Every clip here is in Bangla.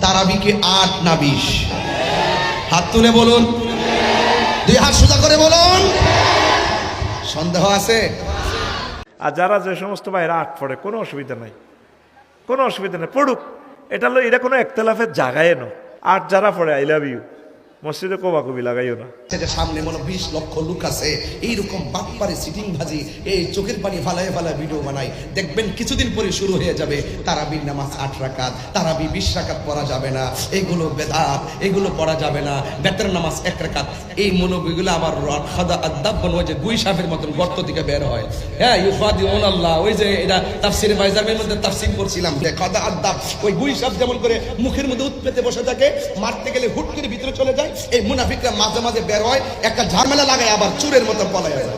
তারাবিকে আট না বিশ। হাত তুলে বলুন। দুই হাত সোজা করে বলুন। সন্দেহ আছে? আর যারা যে সমস্ত বাইরে আট পড়ে, কোনো অসুবিধা নাই। কোনো অসুবিধা নেই, পড়ুক। এটা হলো, এটা কোনো একতলাফের জায়গায় নো আট যারা পড়ে আই লাভ ইউ মসজিদে কোবাকুবি লাগাইও না। যে সামনে মনে বিশ লক্ষ লোক আছে। এইরকম বাটপারে সিটিং ভাজি এই চোখের পানি ফালায় ফালায় ভিডিও বানাই দেখবেন কিছুদিন পরে শুরু হয়ে যাবে তারাবির নামাজ আট রাকাত। তারাবি বিশ রাকাত পড়া যাবে না। এগুলো বেদাত, এগুলো পড়া যাবে না। বেতের নামাজ এক রাকাত। এই মনোবিগুলো আবার খাদা আদাব ওই যে গুই সাপের মতন গর্ত থেকে বের হয়। হ্যাঁ ইউফাদি আল্লাহ ওই যে এটা তাফসিরে বাইজামের মধ্যে তাফসির করছিলাম যে খাদা আদাব, ওই গুই সাপ যেমন করে মুখের মধ্যে উৎপেতে বসে থাকে, মারতে গেলে হুট করে ভিতরে চলে যায় এই মুনাফিকরা মাঝে মাঝে বের হয়, একটা ঝামেলা লাগায় আবার চুরের মতো পলায় যায়।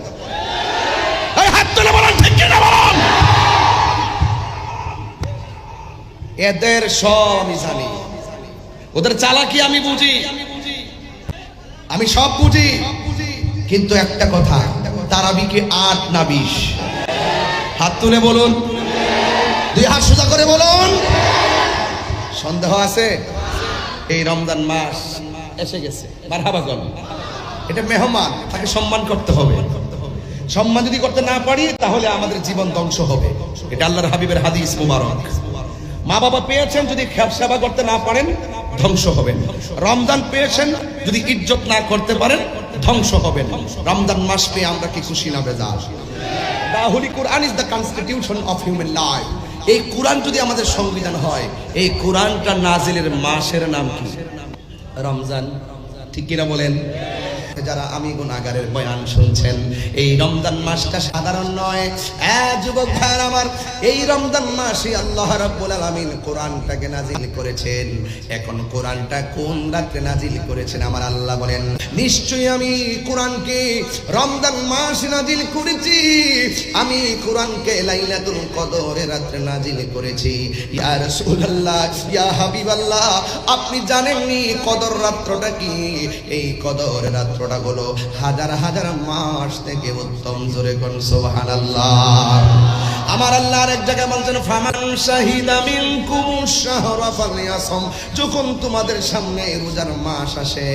এদের সব আমি জানি ওদের চালাকি আমি বুঝি। আমি সব বুঝি। কিন্তু একটা কথা তারাবি কি আট না বিশ? হাত তুলে বলুন। দুই হাত সোজা করে বলুন। সন্দেহ আছে? এই রমজান মাস এসে গেছে। মারহাবাগন এটা মেহমান, তাকে সম্মান করতে হবে। সম্মান যদি করতে না পারি, তাহলে আমাদের জীবন ধ্বংস হবে। এটা আল্লাহর হাবিবের হাদিস মুবারক। মা বাবা পেয়েছেন, যদি সেবা করতে না পারেন, ধ্বংস হবেন। রমজান পেয়েছেন, যদি ইজ্জত না করতে পারেন, ধ্বংস হবেন। রমজান মাস পেয়ে আমরা কি খুশি না বেজার? The Holy Quran is the constitution of human life. এই কোরআন যদি আমাদের সংবিধান হয়, এই কোরআনটা নাজিলের মাসের নাম কি? রমজান ঠিক কিনা বলেন? যারা আমি গুনাগারের বয়ান শুনছেন, এই রমজান মাসটা সাধারণ নয়। যুবক ভাইয়ের আমার, এই রমজান মাসে আল্লাহ রাব্বুল আলামিন কোরআনটাকে নাজিল করেছেন। এখন কোরআনটা কোন রাত্রে নাজিল করেছেন আমার আল্লাহ বলেন, নিশ্চয়ই আমি কোরআনকে রমজান মাস নাজিল করেছি। আমি কোরআনকে লাইলাতুল কদরের রাত্রে নাজিল করেছি। ইয়া রাসূলুল্লাহ, ইয়া হাবিবাল্লাহ, আপনি জানেননি কদর রাত্রটা কি? এই কদর রাত্রটা হলো হাজার হাজার মাস থেকে উত্তম জোরে কোন সুবহানাল্লাহ। আমার আল্লাহর এক জায়গায় বলছেন, ফামান শাহিদা মিনকুম শাহরা ফালিয়াসম। যখন তোমাদের সামনে রোজার মাস আসে,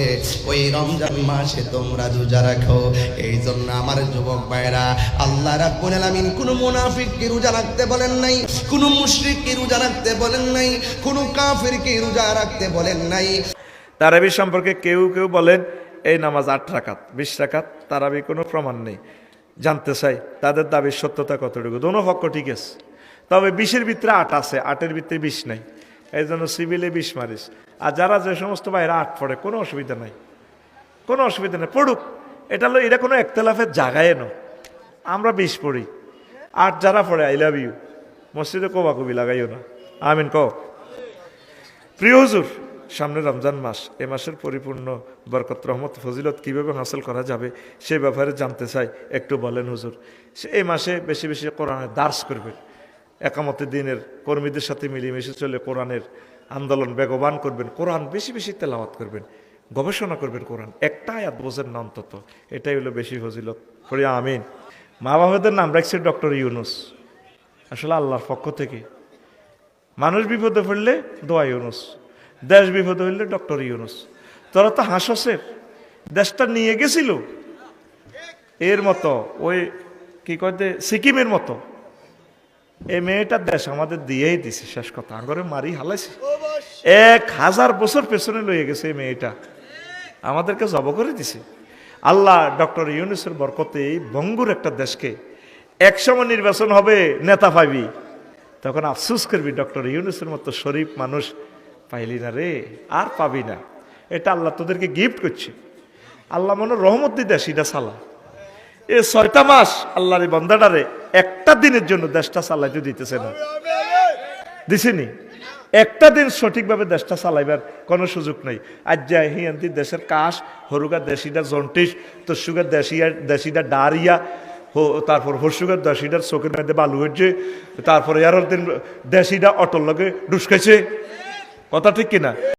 ওই রমজান মাসে তোমরা রোজা রাখো। এই জন্য আমার যুবক ভাইরা আল্লাহ রাব্বুল আলামিন কোন মুনাফিককে রোজা রাখতে বলেন নাই, কোন মুশরিককে রোজা রাখতে বলেন নাই, কোন কাফিরকে রোজা রাখতে বলেন নাই। তারাবি সম্পর্কে কেউ কেউ বলেন এই নামাজ আট রাকাত, বিশ রাকাত তারাবি কোনো প্রমাণ নেই। জানতে চাই, তাদের দাবির সত্যতা কতটুকু? দোনো পক্ষ ঠিক আছে। তবে বিশের ভিতরে আট আছে, আটের ভিতরে বিশ নাই। এই জন্য সিভিলে বিশ মারিস। আর যারা যে সমস্ত বাইরে আট পড়ে, কোনো অসুবিধা নাই। কোনো অসুবিধা নেই, পড়ুক। এটা হলো, এটা কোনো একতলাফের জায়গায় নো আমরা বিষ পড়ি। আট যারা পড়ে আই লাভ ইউ মসজিদে কোবাকুবি লাগাইও না। আমিন কও। প্রিয় হুজুর সামনে রমজান মাস, এ মাসের পরিপূর্ণ বরকত, রহমত, ফজিলত কীভাবে হাসিল করা যাবে সে ব্যাপারে জানতে চাই, একটু বলেন হুজুর। সে এই মাসে বেশি বেশি কোরআনের দার্স করবেন একামতে দিনের কর্মীদের সাথে মিলেমিশে চলে কোরআনের আন্দোলন বেগবান করবেন, কোরআন বেশি বেশি তেলাওয়াত করবেন, গবেষণা করবেন কোরআন, একটা আয়াত বোঝেন না অন্তত, এটাই হলো বেশি ফজিলত। করি আমিন। মা বাবাদের নাম রাখছে ডক্টর ইউনুস। আসলে আল্লাহর পক্ষ থেকে। মানুষ বিপদে পড়লে দোয়া ইউনুস। দেশ বিপদে হইলে ডক্টর ইউনুস। তোরা তো হাসসের। দেশটা নিয়ে গেছিল। এর মতো, ওই কি কয় সিকিমের মতো। এই মেয়েটার দেশ আমাদের দিয়েই দিছে, শেষ কথা। আগরে মারি হালাইছে। এক হাজার বছর পেছনে লয়ে গেছে এই মেয়েটা। আমাদেরকে জব করে দিছে। আল্লাহ ডক্টর ইউনুসের বরকতে বঙ্গুর একটা দেশকে একসময় নির্বাচন হবে, নেতা পাইবি তখন আফসুস করবি, ডক্টর ইউনুসের মতো শরীফ মানুষ পাইলি না রে, আর পাবি না। এটা আল্লাহ তোদেরকে গিফট করছে। আল্লাহ মনে রহমত দি দেশ এটা সালা। এ ছয়টা মাস আল্লাহর এই বন্দাটারে একটা দিনের জন্য দেশটা চালাইতে দিতেছে না। দিছেনি? একটা দিন সঠিকভাবে দেশটা চালাইবার কোনো সুযোগ নেই। আজ যায় হিয়ান্তি দেশের কাশ, হরুগা দেশিটা জন্টিস তসুগার দেশিয়া দেশিটা ডারিয়া, হো, তারপর হরসুগার দেশিটার চোখের মধ্যে বালু হচ্ছে তারপরে আর দিন দেশিটা অটল লগে ডুসকাইছে। কথা ঠিক কিনা?